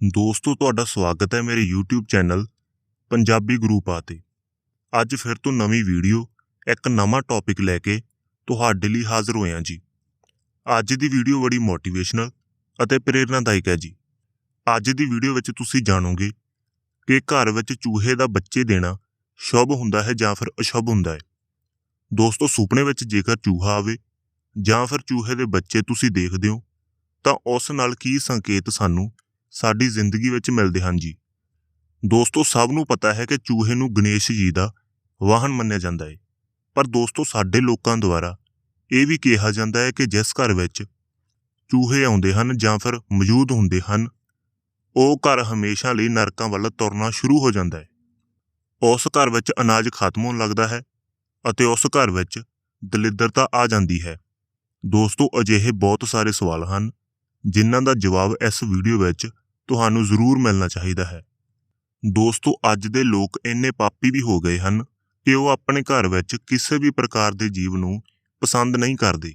ਦੋਸਤੋ, ਤੁਹਾਡਾ ਸਵਾਗਤ ਹੈ ਮੇਰੇ YouTube ਚੈਨਲ ਪੰਜਾਬੀ ਗੁਰੂ ਪਾ ਤੇ। ਅੱਜ ਫਿਰ ਤੋਂ ਨਵੀਂ ਵੀਡੀਓ, ਇੱਕ ਨਵਾਂ ਟੌਪਿਕ ਲੈ ਕੇ ਤੁਹਾਡੇ ਲਈ ਹਾਜ਼ਰ ਹੋਇਆ ਜੀ। ਅੱਜ ਦੀ ਵੀਡੀਓ ਬੜੀ ਮੋਟੀਵੇਸ਼ਨਲ ਅਤੇ ਪ੍ਰੇਰਨਾਦਾਇਕ ਹੈ ਜੀ। ਅੱਜ ਦੀ ਵੀਡੀਓ ਵਿੱਚ ਤੁਸੀਂ ਜਾਣੋਗੇ ਕਿ ਘਰ ਵਿੱਚ ਚੂਹੇ ਦਾ ਬੱਚੇ ਦੇਣਾ ਸ਼ੁਭ ਹੁੰਦਾ ਹੈ ਜਾਂ ਫਿਰ ਅਸ਼ੁਭ ਹੁੰਦਾ ਹੈ। ਦੋਸਤੋ, ਸੁਪਨੇ ਵਿੱਚ ਜੇਕਰ ਚੂਹਾ ਆਵੇ ਜਾਂ ਫਿਰ ਚੂਹੇ ਦੇ ਬੱਚੇ ਤੁਸੀਂ ਦੇਖਦੇ ਹੋ, ਤਾਂ ਉਸ ਨਾਲ ਕੀ ਸੰਕੇਤ ਸਾਨੂੰ ਸਾਡੀ ਜ਼ਿੰਦਗੀ ਵਿੱਚ ਮਿਲਦੇ ਹਨ ਜੀ। ਦੋਸਤੋ, ਸਭ ਨੂੰ ਪਤਾ ਹੈ ਕਿ ਚੂਹੇ ਨੂੰ ਗਣੇਸ਼ ਜੀ ਦਾ ਵਾਹਨ ਮੰਨਿਆ ਜਾਂਦਾ ਹੈ ਪਰ ਦੋਸਤੋ, ਸਾਡੇ ਲੋਕਾਂ ਦੁਆਰਾ ਇਹ ਵੀ ਕਿਹਾ ਜਾਂਦਾ ਹੈ ਕਿ ਜਿਸ ਘਰ ਵਿੱਚ ਚੂਹੇ ਆਉਂਦੇ ਹਨ ਜਾਂ ਫਿਰ ਮੌਜੂਦ ਹੁੰਦੇ ਹਨ, ਉਹ ਘਰ ਹਮੇਸ਼ਾ ਲਈ ਨਰਕਾਂ ਵੱਲ ਤੁਰਨਾ ਸ਼ੁਰੂ ਹੋ ਜਾਂਦਾ ਹੈ ਉਸ ਘਰ ਵਿੱਚ ਅਨਾਜ ਖਤਮ ਹੋਣ ਲੱਗਦਾ ਹੈ ਅਤੇ ਉਸ ਘਰ ਵਿੱਚ ਦਲਿੱਦਰਤਾ ਆ ਜਾਂਦੀ ਹੈ। ਦੋਸਤੋ, ਅਜਿਹੇ ਬਹੁਤ ਸਾਰੇ ਸਵਾਲ ਹਨ ਜਿਨ੍ਹਾਂ ਦਾ ਜਵਾਬ ਇਸ ਵੀਡੀਓ ਵਿੱਚ ਤੁਹਾਨੂੰ ਜ਼ਰੂਰ ਮਿਲਣਾ ਚਾਹੀਦਾ ਹੈ। ਦੋਸਤੋ, ਅੱਜ ਦੇ ਲੋਕ ਇੰਨੇ ਪਾਪੀ ਵੀ ਹੋ ਗਏ ਹਨ ਕਿ ਉਹ ਆਪਣੇ ਘਰ ਵਿੱਚ ਕਿਸੇ ਵੀ ਪ੍ਰਕਾਰ ਦੇ ਜੀਵ ਨੂੰ ਪਸੰਦ ਨਹੀਂ ਕਰਦੇ।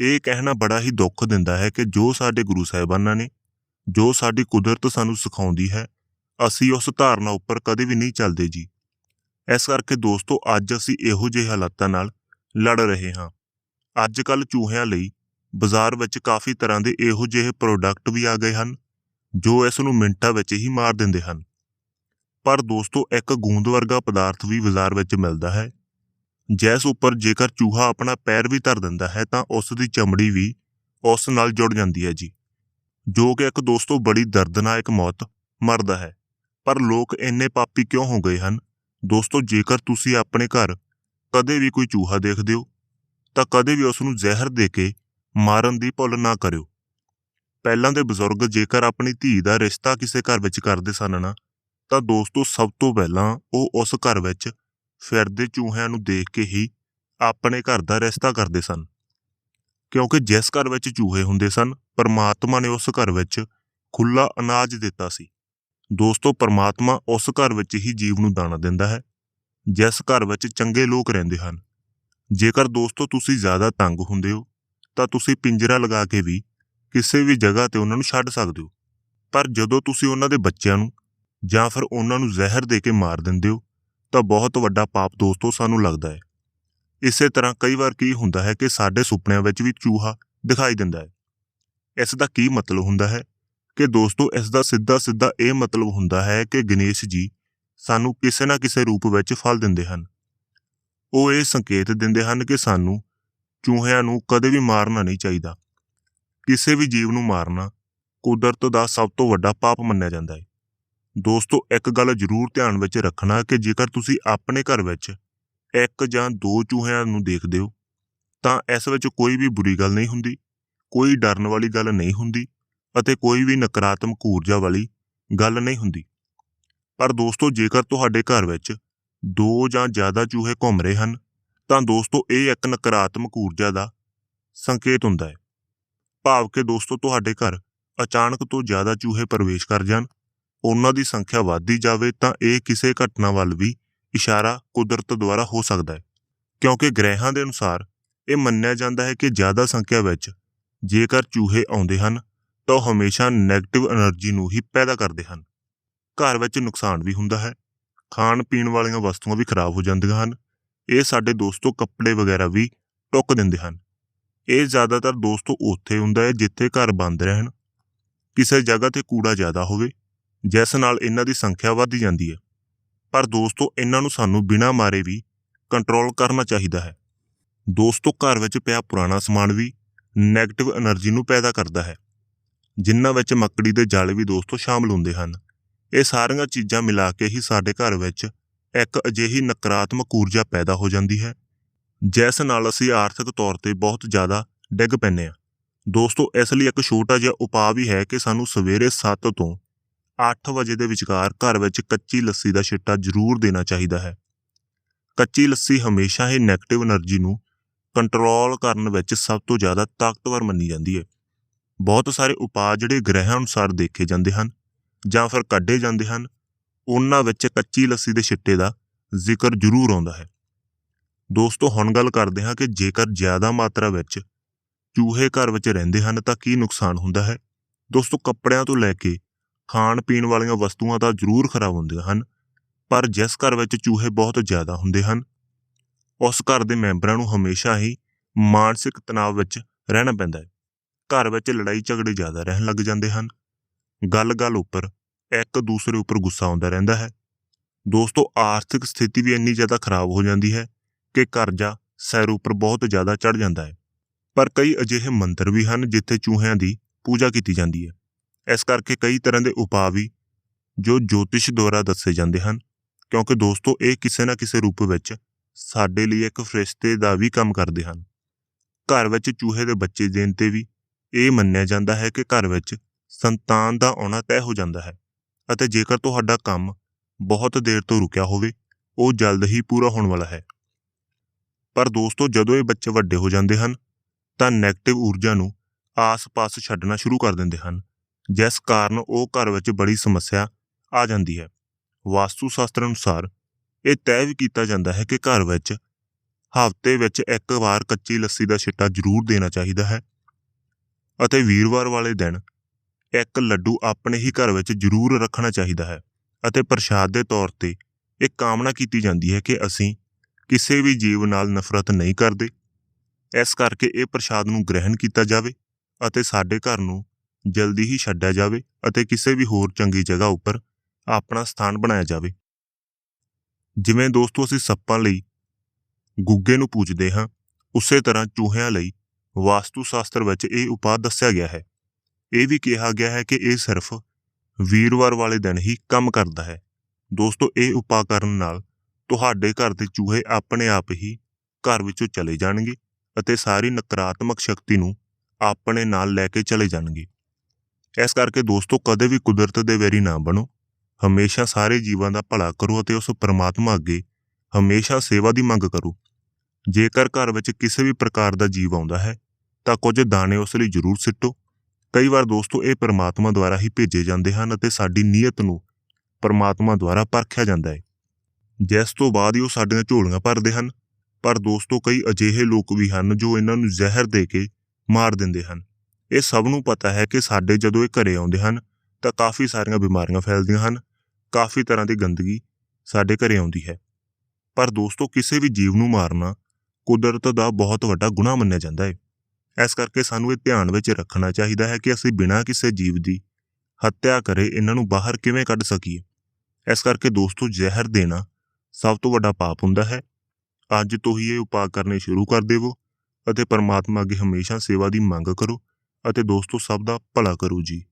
ਇਹ ਕਹਿਣਾ ਬੜਾ ਹੀ ਦੁੱਖ ਦਿੰਦਾ ਹੈ ਕਿ ਜੋ ਸਾਡੇ ਗੁਰੂ ਸਾਹਿਬਾਨਾਂ ਨੇ, ਜੋ ਸਾਡੀ ਕੁਦਰਤ ਸਾਨੂੰ ਸਿਖਾਉਂਦੀ ਹੈ, ਅਸੀਂ ਉਸ ਧਾਰਨਾ ਉੱਪਰ ਕਦੇ ਵੀ ਨਹੀਂ ਚੱਲਦੇ ਜੀ। ਇਸ ਕਰਕੇ ਦੋਸਤੋ, ਅੱਜ ਅਸੀਂ ਇਹੋ ਜਿਹੇ ਹਾਲਾਤਾਂ ਨਾਲ ਲੜ ਰਹੇ ਹਾਂ। ਅੱਜ ਕੱਲ ਚੂਹਿਆਂ ਲਈ ਬਾਜ਼ਾਰ ਵਿੱਚ ਕਾਫੀ ਤਰ੍ਹਾਂ ਦੇ ਇਹੋ ਜਿਹੇ ਪ੍ਰੋਡਕਟ ਵੀ ਆ ਗਏ ਹਨ, ਜੋ ਇਸ ਨੂੰ ਮਿੰਟਾਂ ਵਿੱਚ ਹੀ ਮਾਰ ਦਿੰਦੇ ਹਨ। ਪਰ ਦੋਸਤੋ, ਇੱਕ ਗੂੰਦ ਵਰਗਾ ਪਦਾਰਥ ਵੀ ਬਾਜ਼ਾਰ ਵਿੱਚ ਮਿਲਦਾ ਹੈ। ਜਿਸ ਉੱਪਰ ਜੇਕਰ ਚੂਹਾ ਆਪਣਾ ਪੈਰ ਵੀ ਧਰ ਦਿੰਦਾ ਹੈ, ਤਾਂ ਉਸ ਦੀ ਚਮੜੀ ਵੀ ਉਸ ਨਾਲ ਜੁੜ ਜਾਂਦੀ ਹੈ ਜੀ, ਜੋ ਕਿ ਇੱਕ ਦੋਸਤੋ ਬੜੀ ਦਰਦਨਾਇਕ ਮੌਤ ਮਰਦਾ ਹੈ। ਪਰ ਲੋਕ ਇੰਨੇ ਪਾਪੀ ਕਿਉਂ ਹੋ ਗਏ ਹਨ? ਦੋਸਤੋ, ਜੇਕਰ ਤੁਸੀਂ ਆਪਣੇ ਘਰ ਕਦੇ ਵੀ ਕੋਈ ਚੂਹਾ ਦੇਖਦੇ ਹੋ, ਤਾਂ ਕਦੇ ਵੀ ਉਸ ਨੂੰ ਜ਼ਹਿਰ ਦੇ ਕੇ ਮਾਰਨ ਦੀ ਭੁੱਲ ਨਾ ਕਰਿਓ। ਪਹਿਲਾਂ ਦੇ ਬਜ਼ੁਰਗ ਜੇਕਰ ਆਪਣੀ ਧੀ ਦਾ ਰਿਸ਼ਤਾ ਕਿਸੇ ਘਰ ਵਿੱਚ ਕਰਦੇ ਸਨ ਨਾ, ਤਾਂ ਦੋਸਤੋ ਸਭ ਤੋਂ ਪਹਿਲਾਂ ਉਹ ਉਸ ਘਰ ਵਿੱਚ ਫਿਰਦੇ ਚੂਹਿਆਂ ਨੂੰ ਦੇਖ ਕੇ ਹੀ ਆਪਣੇ ਘਰ ਦਾ ਰਿਸ਼ਤਾ ਕਰਦੇ ਸਨ। ਕਿਉਂਕਿ ਜਿਸ ਘਰ ਵਿੱਚ ਚੂਹੇ ਹੁੰਦੇ ਸਨ, ਪਰਮਾਤਮਾ ਨੇ ਉਸ ਘਰ ਵਿੱਚ ਖੁੱਲਾ ਅਨਾਜ ਦਿੱਤਾ ਸੀ। ਦੋਸਤੋ, ਪਰਮਾਤਮਾ ਉਸ ਘਰ ਵਿੱਚ ਹੀ ਜੀਵ ਨੂੰ ਦਾਣਾ ਦਿੰਦਾ ਹੈ, ਜਿਸ ਘਰ ਵਿੱਚ ਚੰਗੇ ਲੋਕ ਰਹਿੰਦੇ ਹਨ। ਜੇਕਰ ਦੋਸਤੋ ਤੁਸੀਂ ਜ਼ਿਆਦਾ ਤੰਗ ਹੁੰਦੇ ਹੋ ਤਾਂ ਤੁਸੀਂ ਪਿੰਜਰਾ ਲਗਾ ਕੇ ਵੀ ਕਿਸੇ ਵੀ ਜਗ੍ਹਾ ਤੇ ਉਹਨਾਂ ਨੂੰ ਛੱਡ ਸਕਦੇ ਹੋ। ਪਰ ਜਦੋਂ ਤੁਸੀਂ ਉਹਨਾਂ ਦੇ ਬੱਚਿਆਂ ਨੂੰ ਜਾਂ ਫਿਰ ਉਹਨਾਂ ਨੂੰ ਜ਼ਹਿਰ ਦੇ ਕੇ ਮਾਰ ਦਿੰਦੇ ਹੋ, ਤਾਂ ਬਹੁਤ ਵੱਡਾ ਪਾਪ ਦੋਸਤੋ ਸਾਨੂੰ ਲੱਗਦਾ ਹੈ। ਇਸੇ ਤਰ੍ਹਾਂ ਕਈ ਵਾਰ ਕੀ ਹੁੰਦਾ ਹੈ ਕਿ ਸਾਡੇ ਸੁਪਨਿਆਂ ਵਿੱਚ ਵੀ ਚੂਹਾ ਦਿਖਾਈ ਦਿੰਦਾ ਹੈ। ਇਸ ਦਾ ਕੀ ਮਤਲਬ ਹੁੰਦਾ ਹੈ? ਕਿ ਦੋਸਤੋ, ਇਸ ਦਾ ਸਿੱਧਾ ਸਿੱਧਾ ਇਹ ਮਤਲਬ ਹੁੰਦਾ ਹੈ ਕਿ ਗਣੇਸ਼ ਜੀ ਸਾਨੂੰ ਕਿਸੇ ਨਾ ਕਿਸੇ ਰੂਪ ਵਿੱਚ ਫਲ ਦਿੰਦੇ ਹਨ। ਉਹ ਇਹ ਸੰਕੇਤ ਦਿੰਦੇ ਹਨ ਕਿ ਸਾਨੂੰ ਚੂਹਿਆਂ ਨੂੰ ਕਦੇ ਵੀ ਮਾਰਨਾ ਨਹੀਂ ਚਾਹੀਦਾ। ਕਿਸੇ ਵੀ ਜੀਵ ਨੂੰ ਮਾਰਨਾ ਕੁਦਰਤ ਦਾ ਸਭ ਤੋਂ ਵੱਡਾ ਪਾਪ ਮੰਨਿਆ ਜਾਂਦਾ ਹੈ। ਦੋਸਤੋ, ਇੱਕ ਗੱਲ ਜ਼ਰੂਰ ਧਿਆਨ ਵਿੱਚ ਰੱਖਣਾ ਕਿ ਜੇਕਰ ਤੁਸੀਂ ਆਪਣੇ ਘਰ ਵਿੱਚ ਇੱਕ ਜਾਂ ਦੋ ਚੂਹਿਆਂ ਨੂੰ ਦੇਖਦੇ ਹੋ, ਤਾਂ ਇਸ ਵਿੱਚ ਕੋਈ ਵੀ ਬੁਰੀ ਗੱਲ ਨਹੀਂ ਹੁੰਦੀ, ਕੋਈ ਡਰਨ ਵਾਲੀ ਗੱਲ ਨਹੀਂ ਹੁੰਦੀ ਅਤੇ ਕੋਈ ਵੀ ਨਕਾਰਾਤਮਕ ਊਰਜਾ ਵਾਲੀ ਗੱਲ ਨਹੀਂ ਹੁੰਦੀ। ਪਰ ਦੋਸਤੋ, ਜੇਕਰ ਤੁਹਾਡੇ ਘਰ ਵਿੱਚ ਦੋ ਜਾਂ ਜ਼ਿਆਦਾ ਚੂਹੇ ਘੁੰਮ ਰਹੇ ਹਨ ਤਾਂ ਦੋਸਤੋ, ਇਹ ਇੱਕ ਨਕਾਰਾਤਮਕ ਊਰਜਾ ਦਾ ਸੰਕੇਤ ਹੁੰਦਾ ਹੈ। ਭਾਵ ਕਿ ਦੋਸਤੋ, ਤੁਹਾਡੇ ਘਰ ਅਚਾਨਕ ਤੋਂ ਜ਼ਿਆਦਾ ਚੂਹੇ ਪ੍ਰਵੇਸ਼ ਕਰ ਜਾਣ, ਉਹਨਾਂ ਦੀ ਸੰਖਿਆ ਵਧਦੀ ਜਾਵੇ ਤਾਂ ਇਹ ਕਿਸੇ ਘਟਨਾ ਵੱਲ ਵੀ ਇਸ਼ਾਰਾ ਕੁਦਰਤ ਦੁਆਰਾ ਹੋ ਸਕਦਾ ਹੈ। ਕਿਉਂਕਿ ਗ੍ਰਹਿਾਂ ਦੇ ਅਨੁਸਾਰ ਇਹ ਮੰਨਿਆ ਜਾਂਦਾ ਹੈ ਕਿ ਜ਼ਿਆਦਾ ਸੰਖਿਆ ਵਿੱਚ ਜੇਕਰ ਚੂਹੇ ਆਉਂਦੇ ਹਨ, ਤਾਂ ਉਹ ਹਮੇਸ਼ਾ ਨੈਗੇਟਿਵ એનર્ਜੀ ਨੂੰ ਹੀ ਪੈਦਾ ਕਰਦੇ ਹਨ। ਘਰ ਵਿੱਚ ਨੁਕਸਾਨ ਵੀ ਹੁੰਦਾ ਹੈ ਖਾਣ ਪੀਣ ਵਾਲੀਆਂ ਵਸਤੂਆਂ ਵੀ ਖਰਾਬ ਹੋ ਜਾਂਦੀਆਂ ਹਨ ਇਹ ਸਾਡੇ ਦੋਸਤੋ ਕੱਪੜੇ ਵਗੈਰਾ ਵੀ ਟੁੱਕ ਦਿੰਦੇ ਹਨ। ਇਹ ਜ਼ਿਆਦਾਤਰ ਦੋਸਤੋ ਉੱਥੇ ਹੁੰਦਾ ਹੈ ਜਿੱਥੇ ਘਰ ਬੰਦ ਰਹਿਣ। ਕਿਸੇ ਜਗ੍ਹਾ ਤੇ ਕੂੜਾ ਜ਼ਿਆਦਾ ਹੋਵੇ, ਜਿਸ ਨਾਲ ਇਹਨਾਂ ਦੀ ਸੰਖਿਆ ਵੱਧ ਜਾਂਦੀ ਹੈ। ਪਰ ਦੋਸਤੋ, ਇਹਨਾਂ ਨੂੰ ਸਾਨੂੰ ਬਿਨਾਂ ਮਾਰੇ ਵੀ ਕੰਟਰੋਲ ਕਰਨਾ ਚਾਹੀਦਾ ਹੈ। ਦੋਸਤੋ, ਘਰ ਵਿੱਚ ਪਿਆ ਪੁਰਾਣਾ ਸਮਾਨ ਵੀ ਨੈਗੇਟਿਵ એનર્ਜੀ ਨੂੰ ਪੈਦਾ ਕਰਦਾ ਹੈ। ਜਿਨ੍ਹਾਂ ਵਿੱਚ ਮੱਕੜੀ ਦੇ ਜਾਲ ਵੀ ਦੋਸਤੋ ਸ਼ਾਮਲ ਹੁੰਦੇ ਹਨ। ਇਹ ਸਾਰੀਆਂ ਚੀਜ਼ਾਂ ਮਿਲਾ ਕੇ ਹੀ ਸਾਡੇ ਘਰ ਵਿੱਚ ਇੱਕ ਅਜਿਹੀ ਨਕਾਰਾਤਮਕ ਊਰਜਾ ਪੈਦਾ ਹੋ ਜਾਂਦੀ ਹੈ, ਜਿਸ ਨਾਲ ਅਸੀਂ ਆਰਥਿਕ ਤੌਰ ਤੇ ਬਹੁਤ ਜ਼ਿਆਦਾ ਡਿੱਗ ਪੈਨੇ ਆ ਦੋਸਤੋ, ਇਸ ਲਈ ਇੱਕ ਛੋਟਾ ਜਿਹਾ ਉਪਾਅ ਵੀ ਹੈ ਕਿ ਸਾਨੂੰ ਸਵੇਰੇ 7 ਤੋਂ 8 ਵਜੇ ਦੇ ਵਿਚਕਾਰ ਘਰ ਵਿੱਚ ਕੱਚੀ ਲੱਸੀ ਦਾ ਛਿੱਟਾ ਜ਼ਰੂਰ ਦੇਣਾ ਚਾਹੀਦਾ ਹੈ। ਕੱਚੀ ਲੱਸੀ ਹਮੇਸ਼ਾ ਹੀ 네ਗੇਟਿਵ એનર્ਜੀ ਨੂੰ ਕੰਟਰੋਲ ਕਰਨ ਵਿੱਚ ਸਭ ਤੋਂ ਜ਼ਿਆਦਾ ਤਾਕਤਵਰ ਮੰਨੀ ਜਾਂਦੀ ਹੈ। ਬਹੁਤ ਸਾਰੇ ਉਪਾਅ ਜਿਹੜੇ ਗ੍ਰਹਿ ਅਨੁਸਾਰ ਦੇਖੇ ਜਾਂਦੇ ਹਨ ਜਾਂ ਫਿਰ ਕੱਢੇ ਜਾਂਦੇ ਹਨ ਉਹਨਾਂ ਵਿੱਚ ਕੱਚੀ ਲੱਸੀ ਦੇ ਛਿੱਟੇ ਦਾ ਜ਼ਿਕਰ ਜ਼ਰੂਰ ਆਉਂਦਾ ਹੈ। ਦੋਸਤੋ, ਹੁਣ ਗੱਲ ਕਰਦੇ ਹਾਂ ਕਿ ਜੇਕਰ ਜ਼ਿਆਦਾ ਮਾਤਰਾ ਵਿੱਚ ਚੂਹੇ ਘਰ ਵਿੱਚ ਰਹਿੰਦੇ ਹਨ ਤਾਂ ਕੀ ਨੁਕਸਾਨ ਹੁੰਦਾ ਹੈ? ਦੋਸਤੋ, ਕੱਪੜਿਆਂ ਤੋਂ ਲੈ ਕੇ ਖਾਣ ਪੀਣ ਵਾਲੀਆਂ ਵਸਤੂਆਂ ਤਾਂ ਜ਼ਰੂਰ ਖਰਾਬ ਹੁੰਦੀਆਂ ਹਨ, ਪਰ ਜਿਸ ਘਰ ਵਿੱਚ ਚੂਹੇ ਬਹੁਤ ਜ਼ਿਆਦਾ ਹੁੰਦੇ ਹਨ, ਉਸ ਘਰ ਦੇ ਮੈਂਬਰਾਂ ਨੂੰ ਹਮੇਸ਼ਾ ਹੀ ਮਾਨਸਿਕ ਤਣਾਅ ਵਿੱਚ ਰਹਿਣਾ ਪੈਂਦਾ ਹੈ। ਘਰ ਵਿੱਚ ਲੜਾਈ ਝਗੜੇ ਜ਼ਿਆਦਾ ਰਹਿਣ ਲੱਗ ਜਾਂਦੇ ਹਨ। ਗੱਲ-ਗੱਲ ਉੱਪਰ ਇੱਕ ਦੂਸਰੇ ਉੱਪਰ ਗੁੱਸਾ ਆਉਂਦਾ ਰਹਿੰਦਾ ਹੈ। ਦੋਸਤੋ, ਆਰਥਿਕ ਸਥਿਤੀ ਵੀ ਇੰਨੀ ਜ਼ਿਆਦਾ ਖਰਾਬ ਹੋ ਜਾਂਦੀ ਹੈ ਕਿ ਕਰਜ਼ਾ ਸਿਰ ਉੱਪਰ ਬਹੁਤ ਜ਼ਿਆਦਾ ਚੜ ਜਾਂਦਾ ਹੈ। ਪਰ ਕਈ ਅਜਿਹੇ ਮੰਦਰ ਵੀ ਹਨ ਜਿੱਥੇ ਚੂਹਿਆਂ ਦੀ ਪੂਜਾ ਕੀਤੀ ਜਾਂਦੀ ਹੈ। ਇਸ ਕਰਕੇ ਕਈ ਤਰ੍ਹਾਂ ਦੇ ਉਪਾਅ ਵੀ ਜੋ ਜੋਤਿਸ਼ ਦੁਆਰਾ ਦੱਸੇ ਜਾਂਦੇ ਹਨ, ਕਿਉਂਕਿ ਦੋਸਤੋ, ਇਹ ਕਿਸੇ ਨਾ ਕਿਸੇ ਰੂਪ ਵਿੱਚ ਸਾਡੇ ਲਈ ਇੱਕ ਫਰਿਸ਼ਤੇ ਦਾ ਵੀ ਕੰਮ ਕਰਦੇ ਹਨ। ਘਰ ਵਿੱਚ ਚੂਹੇ ਦੇ ਬੱਚੇ ਦੇਣ ਤੇ ਵੀ ਇਹ ਮੰਨਿਆ ਜਾਂਦਾ ਹੈ ਕਿ ਘਰ ਵਿੱਚ ਸੰਤਾਨ ਦਾ ਆਉਣਾ ਤੈਅ ਹੋ ਜਾਂਦਾ ਹੈ। ਅਤੇ ਜੇਕਰ ਤੁਹਾਡਾ ਕੰਮ ਬਹੁਤ ਦੇਰ ਤੋਂ ਰੁਕਿਆ ਹੋਵੇ, ਉਹ ਜਲਦ ਹੀ ਪੂਰਾ ਹੋਣ ਵਾਲਾ ਹੈ। ਪਰ ਦੋਸਤੋ, ਜਦੋਂ ਇਹ ਬੱਚੇ ਵੱਡੇ ਹੋ ਜਾਂਦੇ ਹਨ, ਤਾਂ 네ਗੇਟਿਵ ਊਰਜਾ ਨੂੰ ਆਸ-ਪਾਸ ਛੱਡਣਾ ਸ਼ੁਰੂ ਕਰ ਦਿੰਦੇ ਹਨ, ਜਿਸ ਕਾਰਨ ਉਹ ਘਰ ਵਿੱਚ ਬੜੀ ਸਮੱਸਿਆ ਆ ਜਾਂਦੀ ਹੈ। ਵਾਸਤੂ ਸ਼ਾਸਤਰ ਅਨੁਸਾਰ, ਇਹ ਤੈਅ ਵੀ ਕੀਤਾ ਜਾਂਦਾ ਹੈ ਕਿ ਘਰ ਵਿੱਚ ਹਫ਼ਤੇ ਵਿੱਚ ਇੱਕ ਵਾਰ ਕੱਚੀ ਲੱਸੀ ਦਾ ਛਿੱਟਾ ਜ਼ਰੂਰ ਦੇਣਾ ਚਾਹੀਦਾ ਹੈ ਅਤੇ ਵੀਰਵਾਰ ਵਾਲੇ ਦਿਨ ਇੱਕ ਲੱਡੂ ਆਪਣੇ ਹੀ ਘਰ ਵਿੱਚ ਜ਼ਰੂਰ ਰੱਖਣਾ ਚਾਹੀਦਾ ਹੈ ਅਤੇ ਪ੍ਰਸ਼ਾਦ ਦੇ ਤੌਰ ਤੇ ਇਹ ਕਾਮਨਾ ਕੀਤੀ ਜਾਂਦੀ ਹੈ ਕਿ ਅਸੀਂ ਕਿਸੇ ਵੀ ਜੀਵ ਨਾਲ ਨਫ਼ਰਤ ਨਹੀਂ ਕਰਦੇ। ਇਸ ਕਰਕੇ ਇਹ ਪ੍ਰਸ਼ਾਦ ਨੂੰ ਗ੍ਰਹਿਣ ਕੀਤਾ ਜਾਵੇ ਅਤੇ ਸਾਡੇ ਘਰ ਨੂੰ ਜਲਦੀ ਹੀ ਛੱਡਿਆ ਜਾਵੇ ਅਤੇ ਕਿਸੇ ਵੀ ਹੋਰ ਚੰਗੀ ਜਗ੍ਹਾ ਉੱਪਰ ਆਪਣਾ ਸਥਾਨ ਬਣਾਇਆ ਜਾਵੇ। ਜਿਵੇਂ ਦੋਸਤੋ ਅਸੀਂ ਸੱਪਾਂ ਲਈ ਗੁੱਗੇ ਨੂੰ ਪੂਜਦੇ ਹਾਂ, ਉਸੇ ਤਰ੍ਹਾਂ ਚੂਹਿਆਂ ਲਈ ਵਾਸਤੂ ਸ਼ਾਸਤਰ ਵਿੱਚ ਇਹ ਉਪਾਅ ਦੱਸਿਆ ਗਿਆ ਹੈ। ਇਹ ਵੀ ਕਿਹਾ ਗਿਆ ਹੈ ਕਿ ਇਹ ਸਿਰਫ ਵੀਰਵਾਰ ਵਾਲੇ ਦਿਨ ਹੀ ਕੰਮ ਕਰਦਾ ਹੈ। ਦੋਸਤੋ, ਇਹ ਉਪਾਅ ਕਰਨ ਨਾਲ ਤੁਹਾਡੇ ਘਰ ਦੇ ਚੂਹੇ ਆਪਣੇ ਆਪ ਹੀ ਘਰ ਵਿੱਚੋਂ ਚਲੇ ਜਾਣਗੇ ਅਤੇ ਸਾਰੀ ਨਕਾਰਾਤਮਕ ਸ਼ਕਤੀ ਨੂੰ ਆਪਣੇ ਨਾਲ ਲੈ ਕੇ ਚਲੇ ਜਾਣਗੇ। ਇਸ ਕਰਕੇ ਦੋਸਤੋ, ਕਦੇ ਵੀ ਕੁਦਰਤ ਦੇ ਵੈਰੀ ਨਾ ਬਣੋ। ਹਮੇਸ਼ਾ ਸਾਰੇ ਜੀਵਾਂ ਦਾ ਭਲਾ ਕਰੋ ਅਤੇ ਉਸ ਪਰਮਾਤਮਾ ਅੱਗੇ ਹਮੇਸ਼ਾ ਸੇਵਾ ਦੀ ਮੰਗ ਕਰੋ। ਜੇਕਰ ਘਰ ਵਿੱਚ ਕਿਸੇ ਵੀ ਪ੍ਰਕਾਰ ਦਾ ਜੀਵ ਆਉਂਦਾ ਹੈ, ਤਾਂ ਕੁਝ ਦਾਣੇ ਉਸ ਲਈ ਜ਼ਰੂਰ ਸਿੱਟੋ। ਕਈ ਵਾਰ ਦੋਸਤੋ, ਇਹ ਪਰਮਾਤਮਾ ਦੁਆਰਾ ਹੀ ਭੇਜੇ ਜਾਂਦੇ ਹਨ ਅਤੇ ਸਾਡੀ ਨੀਅਤ ਨੂੰ ਪਰਮਾਤਮਾ ਦੁਆਰਾ ਪਰਖਿਆ ਜਾਂਦਾ ਹੈ। ਜਿਸ ਤੋਂ ਬਾਅਦ ਹੀ ਉਹ ਸਾਡੀਆਂ ਝੋਲੀਆਂ ਭਰਦੇ ਹਨ, ਪਰ ਦੋਸਤੋ, ਕਈ ਅਜਿਹੇ ਲੋਕ ਵੀ ਹਨ ਜੋ ਇਹਨਾਂ ਨੂੰ ਜ਼ਹਿਰ ਦੇ ਕੇ ਮਾਰ ਦਿੰਦੇ ਹਨ। ਇਹ ਸਭ ਨੂੰ ਪਤਾ ਹੈ ਕਿ ਸਾਡੇ ਜਦੋਂ ਇਹ ਘਰੇ ਆਉਂਦੇ ਹਨ, ਤਾਂ ਕਾਫੀ ਸਾਰੀਆਂ ਬਿਮਾਰੀਆਂ ਫੈਲਦੀਆਂ ਹਨ, ਕਾਫੀ ਤਰ੍ਹਾਂ ਦੀ ਗੰਦਗੀ ਸਾਡੇ ਘਰੇ ਆਉਂਦੀ ਹੈ। ਪਰ ਦੋਸਤੋ, ਕਿਸੇ ਵੀ ਜੀਵ ਨੂੰ ਮਾਰਨਾ ਕੁਦਰਤ ਦਾ ਬਹੁਤ ਵੱਡਾ ਗੁਨਾਹ ਮੰਨਿਆ ਜਾਂਦਾ ਹੈ। ਇਸ ਕਰਕੇ ਸਾਨੂੰ ਇਹ ਧਿਆਨ ਵਿੱਚ ਰੱਖਣਾ ਚਾਹੀਦਾ ਹੈ ਕਿ ਅਸੀਂ ਬਿਨਾਂ ਕਿਸੇ ਜੀਵ ਦੀ ਹੱਤਿਆ ਕਰੇ, ਇਹਨਾਂ ਨੂੰ ਬਾਹਰ ਕਿਵੇਂ ਕੱਢ ਸਕੀਏ? ਇਸ ਕਰਕੇ ਦੋਸਤੋ, ਜ਼ਹਿਰ ਦੇਣਾ ਸਭ ਤੋਂ ਵੱਡਾ ਪਾਪ ਹੁੰਦਾ ਹੈ। ਅੱਜ ਤੋਂ ਹੀ ਇਹ ਉਪਾਅ ਕਰਨੇ ਸ਼ੁਰੂ ਕਰ ਦੇਵੋ ਅਤੇ ਪਰਮਾਤਮਾ ਅੱਗੇ ਹਮੇਸ਼ਾ ਸੇਵਾ ਦੀ ਮੰਗ ਕਰੋ ਅਤੇ ਦੋਸਤੋ, ਸਭ ਦਾ ਭਲਾ ਕਰੋ ਜੀ।